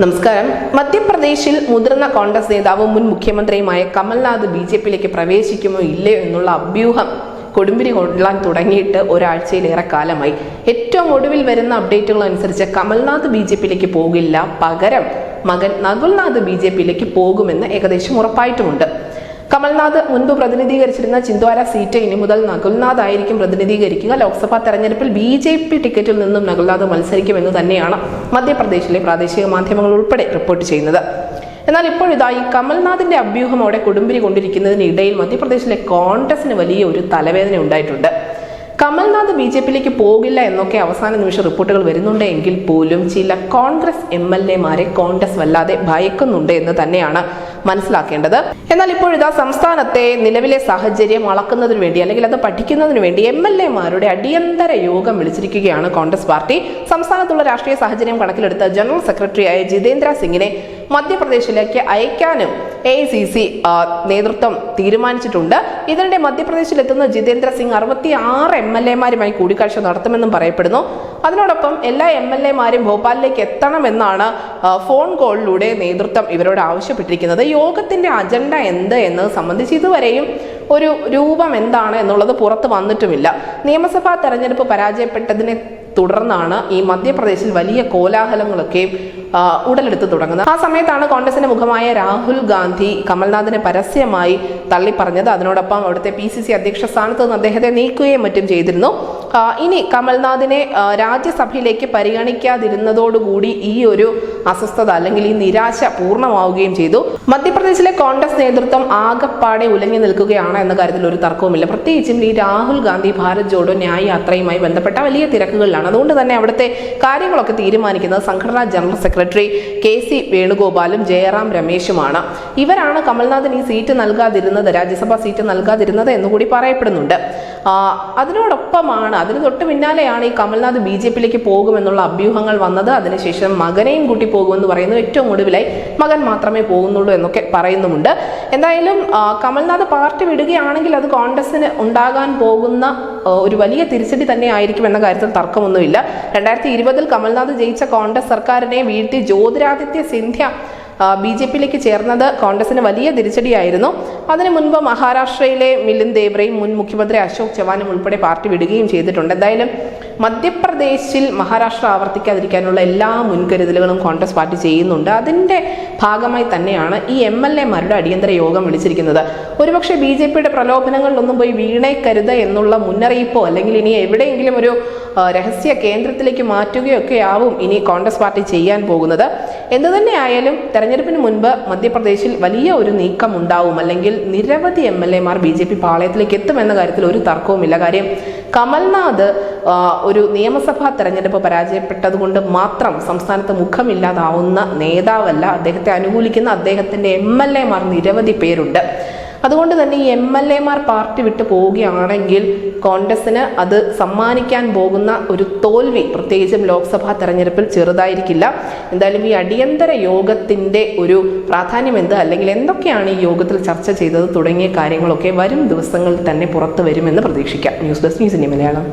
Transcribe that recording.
നമസ്കാരം. മധ്യപ്രദേശിൽ മുതിർന്ന കോൺഗ്രസ് നേതാവും മുൻ മുഖ്യമന്ത്രിയുമായ കമൽനാഥ് ബി ജെ പിയിലേക്ക് പ്രവേശിക്കുമോ ഇല്ലയോ എന്നുള്ള അഭ്യൂഹം കൊടുമ്പിരി കൊള്ളാൻ തുടങ്ങിയിട്ട് ഒരാഴ്ചയിലേറെ കാലമായി. ഏറ്റവും ഒടുവിൽ വരുന്ന അപ്ഡേറ്റുകൾ അനുസരിച്ച് കമൽനാഥ് ബി ജെ പിയിലേക്ക് പോകില്ല. പകരം മകൻ നകുൽനാഥ് ബി ജെ പിയിലേക്ക് പോകുമെന്ന് ഏകദേശം ഉറപ്പായിട്ടുമുണ്ട്. കമൽനാഥ് മുൻപ് പ്രതിനിധീകരിച്ചിരുന്ന ചിന്ദ്വാര സീറ്റ് ഇനി മുതൽ നകുൽനാഥ് ആയിരിക്കും പ്രതിനിധീകരിക്കുക. ലോക്സഭാ തെരഞ്ഞെടുപ്പിൽ ബി ജെ പി ടിക്കറ്റിൽ നിന്നും നകുൽനാഥ് മത്സരിക്കുമെന്ന് തന്നെയാണ് മധ്യപ്രദേശിലെ പ്രാദേശിക മാധ്യമങ്ങൾ ഉൾപ്പെടെ റിപ്പോർട്ട് ചെയ്യുന്നത്. എന്നാൽ ഇപ്പോഴിതാ ഈ കമൽനാഥിന്റെ അഭ്യൂഹം അവിടെ കൊണ്ടിരിക്കുന്നതിനിടയിൽ മധ്യപ്രദേശിലെ കോൺഗ്രസിന് വലിയ ഒരു തലവേദന ഉണ്ടായിട്ടുണ്ട്. കമൽനാഥ് ബി ജെ പിയിലേക്ക് പോകില്ല എന്നൊക്കെ അവസാന നിമിഷ റിപ്പോർട്ടുകൾ വരുന്നുണ്ട് എങ്കിൽ പോലും ചില കോൺഗ്രസ് എം എൽ എമാരെ കോൺഗ്രസ് വല്ലാതെ ഭയക്കുന്നുണ്ട് എന്ന് തന്നെയാണ് മനസ്സിലാക്കേണ്ടത്. എന്നാൽ ഇപ്പോഴിതാ സംസ്ഥാനത്തെ നിലവിലെ സാഹചര്യം അളക്കുന്നതിന് വേണ്ടി അല്ലെങ്കിൽ അത് പഠിക്കുന്നതിന് വേണ്ടി എം എൽ എമാരുടെ അടിയന്തര യോഗം വിളിച്ചിരിക്കുകയാണ് കോൺഗ്രസ് പാർട്ടി. സംസ്ഥാനത്തുള്ള രാഷ്ട്രീയ സാഹചര്യം കണക്കിലെടുത്ത് ജനറൽ സെക്രട്ടറിയായ ജിതേന്ദ്ര സിംഗിനെ മധ്യപ്രദേശിലേക്ക് അയക്കാനും എ സി സി നേതൃത്വം തീരുമാനിച്ചിട്ടുണ്ട്. ഇതിനിടെ മധ്യപ്രദേശിലെത്തുന്ന ജിതേന്ദ്ര സിംഗ് അറുപത്തി ആറ് എം എൽ എമാരുമായി കൂടിക്കാഴ്ച നടത്തുമെന്നും പറയപ്പെടുന്നു. അതിനോടൊപ്പം എല്ലാ എം എൽ എമാരും ഭോപ്പാലിലേക്ക് എത്തണമെന്നാണ് ഫോൺ കോളിലൂടെ നേതൃത്വം ഇവരോട് ആവശ്യപ്പെട്ടിരിക്കുന്നത്. യോഗത്തിന്റെ അജണ്ട എന്ത് എന്നത് സംബന്ധിച്ച് ഇതുവരെയും ഒരു രൂപം എന്താണ് എന്നുള്ളത് പുറത്ത് വന്നിട്ടുമില്ല. നിയമസഭാ തെരഞ്ഞെടുപ്പ് പരാജയപ്പെട്ടതിനെ തുടർന്നാണ് ഈ മധ്യപ്രദേശിൽ വലിയ കോലാഹലങ്ങളൊക്കെ ഉടലെടുത്ത് തുടങ്ങുന്നത്. ആ സമയത്താണ് കോൺഗ്രസിന്റെ മുഖമായ രാഹുൽ ഗാന്ധി കമൽനാഥിനെ പരസ്യമായി തള്ളിപ്പറഞ്ഞത്. അതിനോടൊപ്പം അവിടുത്തെ പി സി സി അധ്യക്ഷ സ്ഥാനത്ത് നിന്ന് അദ്ദേഹത്തെ നീക്കുകയും മറ്റും ചെയ്തിരുന്നു. ഇനി കമൽനാഥിനെ രാജ്യസഭയിലേക്ക് പരിഗണിക്കാതിരുന്നതോടുകൂടി ഈ ഒരു അസ്വസ്ഥത അല്ലെങ്കിൽ ഈ നിരാശ പൂർണമാവുകയും ചെയ്തു. മധ്യപ്രദേശിലെ കോൺഗ്രസ് നേതൃത്വം ആകപ്പാടെ ഉലഞ്ഞു നിൽക്കുകയാണ് എന്ന കാര്യത്തിൽ ഒരു തർക്കവുമില്ല. പ്രത്യേകിച്ചും ഈ രാഹുൽ ഗാന്ധി ഭാരത് ജോഡോ ന്യായ യാത്രയുമായി ബന്ധപ്പെട്ട വലിയ തിരക്കുകളിലാണ്. അതുകൊണ്ട് തന്നെ അവിടുത്തെ കാര്യങ്ങളൊക്കെ തീരുമാനിക്കുന്നത് സംഘടനാ ജനറൽ സെക്രട്ടറി കെ സി വേണുഗോപാലും ജയറാം രമേശുമാണ്. ഇവരാണ് കമൽനാഥിന് ഈ സീറ്റ് നൽകാതിരുന്നത് രാജ്യസഭാ സീറ്റ് നൽകാതിരുന്നത് എന്നുകൂടി പറയപ്പെടുന്നുണ്ട്. അതിനോടൊപ്പമാണ് അതിന് തൊട്ട് പിന്നാലെയാണ് ഈ കമൽനാഥ് ബി ജെ പിയിലേക്ക് പോകുമെന്നുള്ള അഭ്യൂഹങ്ങൾ വന്നത്. അതിനുശേഷം മകനെയും കൂട്ടി പോകുമെന്ന് പറയുന്നു. ഏറ്റവും ഒടുവിലായി മകൻ മാത്രമേ പോകുന്നുള്ളൂ എന്നൊക്കെ പറയുന്നുമുണ്ട്. എന്തായാലും കമൽനാഥ് പാർട്ടി വിടുകയാണെങ്കിൽ അത് കോൺഗ്രസിന് ഉണ്ടാകാൻ പോകുന്ന ഒരു വലിയ തിരിച്ചടി തന്നെ ആയിരിക്കും എന്ന കാര്യത്തിൽ തർക്കമൊന്നുമില്ല. രണ്ടായിരത്തി ഇരുപതിൽ കമൽനാഥ് ജയിച്ച കോൺഗ്രസ് സർക്കാരിനെ വീഴ്ത്തി ജ്യോതിരാദിത്യ സിന്ധ്യ ബി ജെ പിയിലേക്ക് ചേർന്നത് കോൺഗ്രസിന് വലിയ തിരിച്ചടിയായിരുന്നു. അതിനു മുൻപ് മഹാരാഷ്ട്രയിലെ മിലിന്ദ് ദേവ്രയും മുൻ മുഖ്യമന്ത്രി അശോക് ചവാനും ഉൾപ്പെടെ പാർട്ടി വിടുകയും ചെയ്തിട്ടുണ്ട്. എന്തായാലും മധ്യപ്രദേശിൽ മഹാരാഷ്ട്ര ആവർത്തിക്കാതിരിക്കാനുള്ള എല്ലാ മുൻകരുതലുകളും കോൺഗ്രസ് പാർട്ടി ചെയ്യുന്നുണ്ട്. അതിന്റെ ഭാഗമായി തന്നെയാണ് ഈ എം എൽ എമാരുടെ അടിയന്തര യോഗം വിളിച്ചിരിക്കുന്നത്. ഒരുപക്ഷെ ബി ജെ പിയുടെ പ്രലോഭനങ്ങളിലൊന്നും പോയി വീണേക്കരുത് എന്നുള്ള മുന്നറിയിപ്പോ അല്ലെങ്കിൽ ഇനി എവിടെയെങ്കിലും ഒരു രഹസ്യ കേന്ദ്രത്തിലേക്ക് മാറ്റുകയൊക്കെ ആവും ഇനി കോൺഗ്രസ് പാർട്ടി ചെയ്യാൻ പോകുന്നത്. എന്തു തന്നെ ആയാലും തെരഞ്ഞെടുപ്പിന് മുൻപ് മധ്യപ്രദേശിൽ വലിയ ഒരു നീക്കം ഉണ്ടാവും അല്ലെങ്കിൽ നിരവധി എം എൽ എമാർ ബി ജെ പി പാളയത്തിലേക്ക് എത്തുമെന്ന കാര്യത്തിൽ ഒരു തർക്കവുമില്ല. കാര്യം കമൽനാഥ് ഒരു നിയമസഭാ തെരഞ്ഞെടുപ്പ് പരാജയപ്പെട്ടതുകൊണ്ട് മാത്രം സംസ്ഥാനത്ത് മുഖമില്ലാതാവുന്ന നേതാവല്ല അദ്ദേഹത്തെ അനുകൂലിക്കുന്ന അദ്ദേഹത്തിന്റെ എം എൽ എമാർ നിരവധി പേരുണ്ട്. അതുകൊണ്ട് തന്നെ ഈ എം എൽ എമാർ പാർട്ടി വിട്ടു പോവുകയാണെങ്കിൽ കോൺഗ്രസിന് അത് സമ്മാനിക്കാൻ പോകുന്ന ഒരു തോൽവി പ്രത്യേകിച്ചും ലോക്സഭാ തെരഞ്ഞെടുപ്പിൽ ചെറുതായിരിക്കില്ല. എന്തായാലും ഈ അടിയന്തര യോഗത്തിന്റെ ഒരു പ്രാധാന്യം എന്ത്? അല്ലെങ്കിൽ എന്തൊക്കെയാണ് ഈ യോഗത്തിൽ ചർച്ച ചെയ്തത്? തുടങ്ങിയ കാര്യങ്ങളൊക്കെ വരും ദിവസങ്ങളിൽ തന്നെ പുറത്തു വരുമെന്ന് പ്രതീക്ഷിക്കാം. News desk news Malayalam.